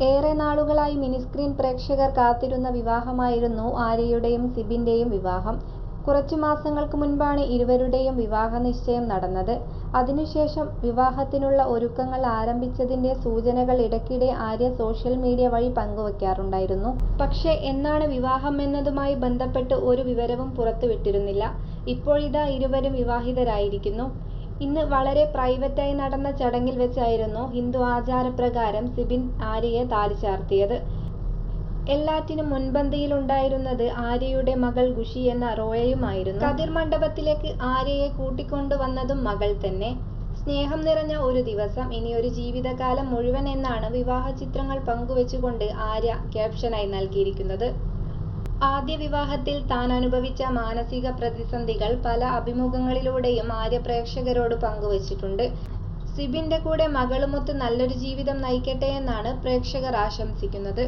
ഏറെ നാളുകളായി മിനിസ്ക്രീൻ പ്രേക്ഷകർ കാത്തിരുന്ന വിവാഹമായിരുന്നു ആര്യയുടെയും സിബിന്റെയും വിവാഹം. കുറച്ചു മാസങ്ങൾക്ക് മുൻപാണ് ഇരുവരുടെയും വിവാഹനിശ്ചയം നടന്നത്. അതിനുശേഷം വിവാഹത്തിനുള്ള ഒരുക്കങ്ങൾ ആരംഭിച്ചതിന്റെ സൂചനകൾ ഇടയ്ക്കിടെ ആര്യ സോഷ്യൽ മീഡിയ വഴി പങ്കുവയ്ക്കാറുണ്ടായിരുന്നു. പക്ഷേ എന്നാണ് വിവാഹം എന്നതുമായി ബന്ധപ്പെട്ട് ഒരു വിവരവും പുറത്തുവിട്ടിരുന്നില്ല. ഇപ്പോഴിതാ ഇരുവരും വിവാഹിതരായിരിക്കുന്നു. ഇന്ന് വളരെ പ്രൈവറ്റായി നടന്ന ചടങ്ങിൽ വെച്ചായിരുന്നു ഹിന്ദു ആചാരപ്രകാരം സിബിൻ ആര്യയെ താലി ചാർത്തിയത് എല്ലാറ്റിനും മുൻപന്തിയിലുണ്ടായിരുന്നത് ആര്യയുടെ മകൾ ഖുഷി എന്ന റോയയുമായിരുന്നു. കതിർ മണ്ഡപത്തിലേക്ക് ആര്യയെ കൂട്ടിക്കൊണ്ടുവന്നതും മകൾ തന്നെ. സ്നേഹം നിറഞ്ഞ ഒരു ദിവസം, ഇനി ഒരു ജീവിതകാലം മുഴുവൻ എന്നാണ് വിവാഹ ചിത്രങ്ങൾ പങ്കുവെച്ചുകൊണ്ട് ആര്യ ക്യാപ്ഷനായി നൽകിയിരിക്കുന്നത്. ആദ്യ വിവാഹത്തിൽ താൻ അനുഭവിച്ച മാനസിക പ്രതിസന്ധികൾ പല അഭിമുഖങ്ങളിലൂടെയും ആര്യ പ്രേക്ഷകരോട് പങ്കുവച്ചിട്ടുണ്ട്. സിബിന്റെ കൂടെ മകളുമൊത്ത് നല്ലൊരു ജീവിതം നയിക്കട്ടെയെന്നാണ് പ്രേക്ഷകർ ആശംസിക്കുന്നത്.